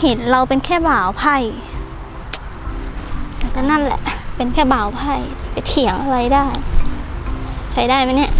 เห็นเราเป็นแค่บ่าวไพ่แต่ก็นั่นแหละ เป็นแค่บ่าวไพ่ไปเถียงอะไรได้ ใช้ได้ไหมเนี่ย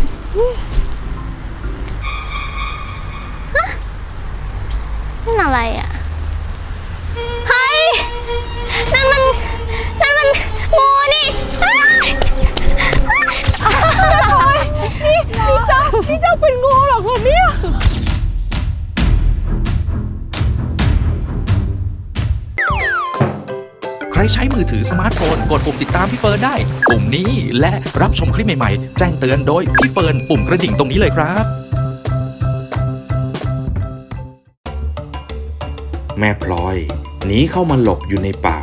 ใครใช้มือถือสมาร์ทโฟน กดปุ่มติดตามพี่เฟิร์นได้ ปุ่มนี้และรับชมคลิปใหม่ๆ แจ้งเตือนโดยพี่เฟิร์นปุ่มกระดิ่งตรงนี้เลยครับ แม่พลอยหนีเข้ามาหลบอยู่ในป่า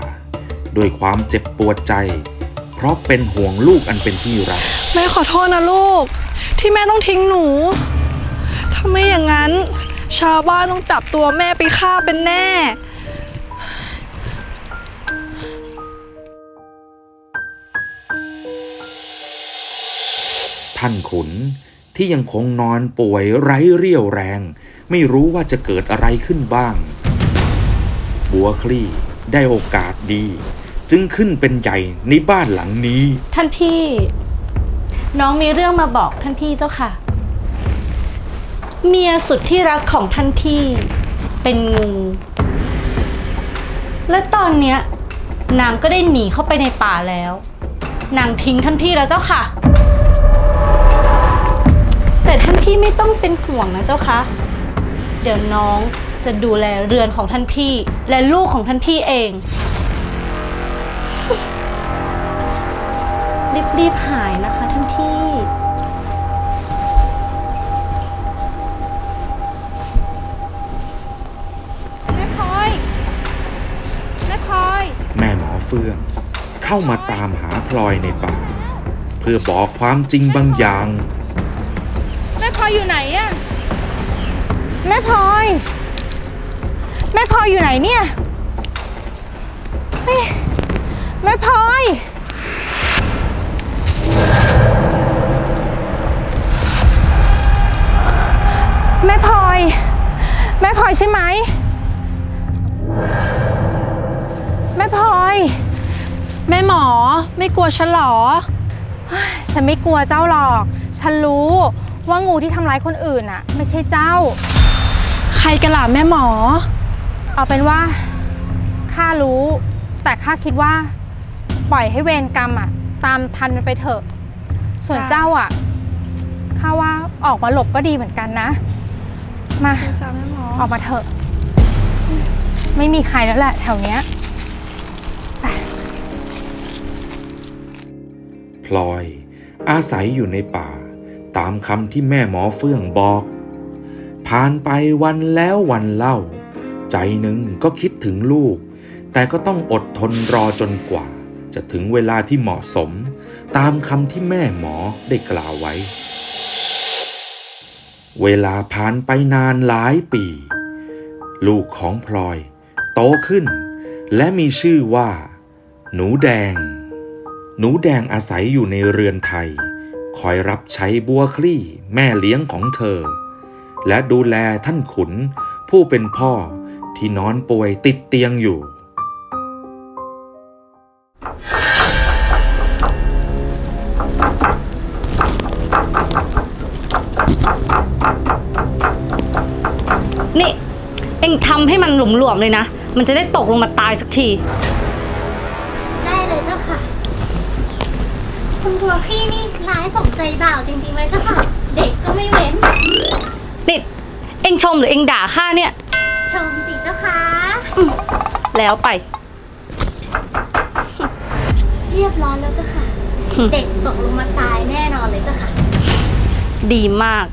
ด้วยความเจ็บปวดใจ เพราะเป็นห่วงลูกอันเป็นที่รัก แม่ขอโทษนะลูก ที่แม่ต้องทิ้งหนู ถ้าไม่อย่างนั้น ชาวบ้านต้องจับตัวแม่ไปฆ่าเป็นแน่ ท่านขุน ที่ยังคงนอนป่วยไร้เรี่ยวแรง ไม่รู้ว่าจะเกิดอะไรขึ้นบ้าง บัวคลี่ได้โอกาสดี จึงขึ้นเป็นใหญ่ในบ้านหลังนี้ ท่านพี่ น้องมีเรื่องมาบอกท่านพี่เจ้าค่ะ เมียสุดที่รักของท่านพี่ เป็นงู และตอนเนี้ยนางก็ได้หนีเข้าไปในป่าแล้ว นางทิ้งท่านพี่แล้วเจ้าค่ะ พี่ไม่ต้องเป็นห่วงนะเจ้าค่ะเดี๋ยวน้องจะดูแลเรือนของท่านพี่ และลูกของท่านพี่เอง รีบๆหายนะคะท่านพี่ แม่พลอยแม่พลอย แม่หมอเฟื่อง เข้ามาตามหาพลอยในป่า เพื่อบอกความจริงบางอย่างแม่พล อยอยู่ไหนอะแม่พลอย แม่พลอยอยู่ไหนเนี่ยเฮ้ยแม่พลอย แม่พลอย แม่พลอยใช่ไหม แม่พลอย แม่หมอไม่กลัวฉันเหรอ ฉันไม่กลัวเจ้าหรอก ฉันรู้ ว่างูที่ทำร้ายคนอื่นน่ะไม่ใช่เจ้า ใครกันล่ะแม่หมอ เอาเป็นว่าข้ารู้ แต่ข้าคิดว่า ปล่อยให้เวรกรรมอะตามทันมันไปเถอะ ส่วนจ้ะ เจ้าอะข้าว่าออกมาหลบก็ดีเหมือนกันนะ มาจ้าแม่หมอ ออกมาเถอะ ไม่มีใครแล้วแหละแถวเนี้ย พลอย อาศัยอยู่ในป่า ตามคำที่แม่หมอเฟื่องบอก ผ่านไปวันแล้ววันเล่า ใจหนึ่งก็คิดถึงลูก แต่ก็ต้องอดทนรอจนกว่า จะถึงเวลาที่เหมาะสม ตามคำที่แม่หมอได้กล่าวไว้ เวลาผ่านไปนานหลายปี ลูกของพลอย โตขึ้น และมีชื่อว่า หนูแดง หนูแดงอาศัยอยู่ในเรือนไทย คอยรับใช้บัวคลี่แม่เลี้ยงของเธอ และดูแลท่านขุนผู้เป็นพ่อที่นอนป่วยติดเตียงอยู่ นี่ เอ็งทำให้มันหลวมๆเลยนะ มันจะได้ตกลงมาตายสักที คุณบัวพี่นี่ร้ายสมใจบ่าวจริงๆเลยเจ้าค่ะ เด็กก็ไม่เว้น นี่เอ็งชมหรือเอ็งด่าข้าเนี่ย ชมสิเจ้าค่ะแล้วไป เรียบร้อยแล้วเจ้าค่ะ เด็กตกลงมาตายแน่นอนเลยเจ้าค่ะ ดีมาก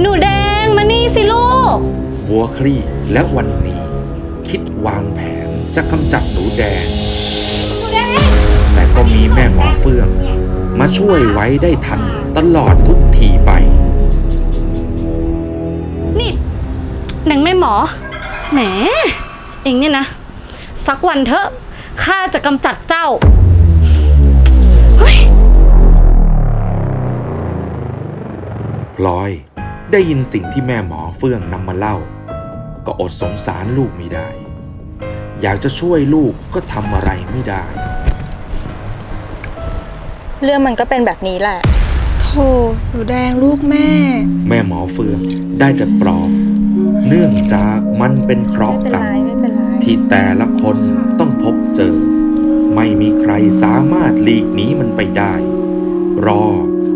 หนูแดงมานี่สิลูก บัวคลี่และวันนี้คิด วางแผนจะกำจัดหนูแดง แต่ก็มีแม่หมอเฟื่อง มาช่วยไว้ได้ทันตลอดทุกทีไป นี่หนังแม่หมอ แหม เอ็งเนี่ยนะ สักวันเถอะข้าจะกำจัดเจ้า เฮ้ย พลอยได้ยินสิ่งที่แม่หมอเฟื่องนำมาเล่า ก็อดสงสารลูกไม่ได้ อยากจะช่วยลูกก็ทำอะไรไม่ได้ เรื่องมันก็เป็นแบบนี้แหละ โธ่หนูแดงลูกแม่ แม่หมอเฟืองได้แต่ปลอบ เนื่องจากมันเป็นเคราะห์ไม่เป็นกรรม ไรไม่เป็นไร ที่แต่ละคนต้องพบเจอ ไม่มีใครสามารถหลีกหนีมันไปได้ รอ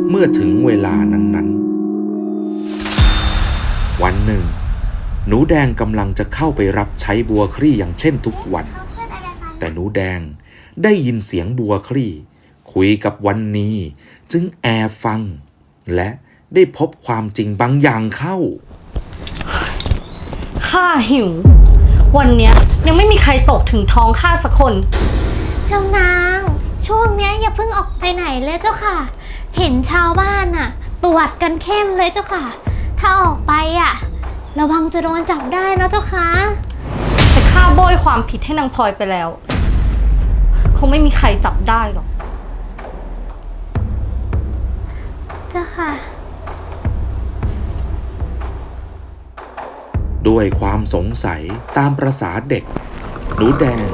เมื่อถึงเวลานั้นๆ วันหนึ่ง หนูแดงกำลังจะเข้าไปรับใช้บัวคลี่อย่างเช่นทุกวัน แต่หนูแดงได้ยินเสียงบัวคลี่ คุยกับวันนี้ จึงแอบฟัง และได้พบความจริงบางอย่างเข้า ข้าหิว วันเนี้ยยังไม่มีใครตกถึงท้องข้าสักคน เจ้านาง ช่วงเนี้ยอย่าเพิ่งออกไปไหนเลยเจ้าค่ะ เห็นชาวบ้านน่ะตรวจกันเข้มเลยเจ้าค่ะ ถ้าออกไปอะ ระวังจะโดนจับได้นะเจ้าค่ะแต่ข้าโบยความผิดให้นางพลอยไปแล้ว คงไม่มีใครจับได้หรอก เจ้าค่ะ ด้วยความสงสัยตามประษาเด็ก หนูแดง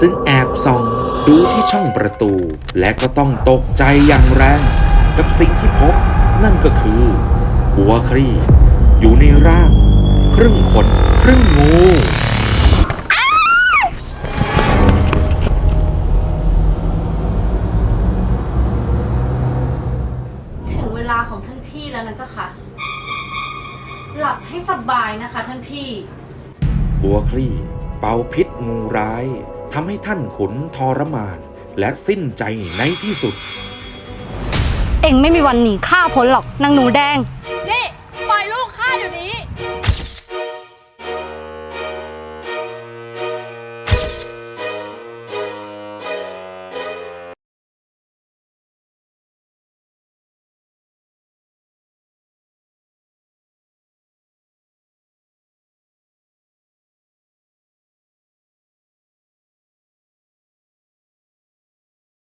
จึงแอบส่องดูที่ช่องประตู และก็ต้องตกใจอย่างแรง กับสิ่งที่พบนั่นก็คือ บัวคลี่อยู่ในร่าง ครึ่งคน ครึ่งงูถึงเวลาของท่านพี่แล้วนะเจ้าค่ะ หลับให้สบายนะคะท่านพี่ บัวคลี่ เป่าพิษงูร้ายทำให้ท่านขุนทรมาน และสิ้นใจในที่สุด เอ็งไม่มีวันหนีข้าพ้นหรอกนางหนูแดง นี่ปล่อยลูกข้าเดี๋ยวนี้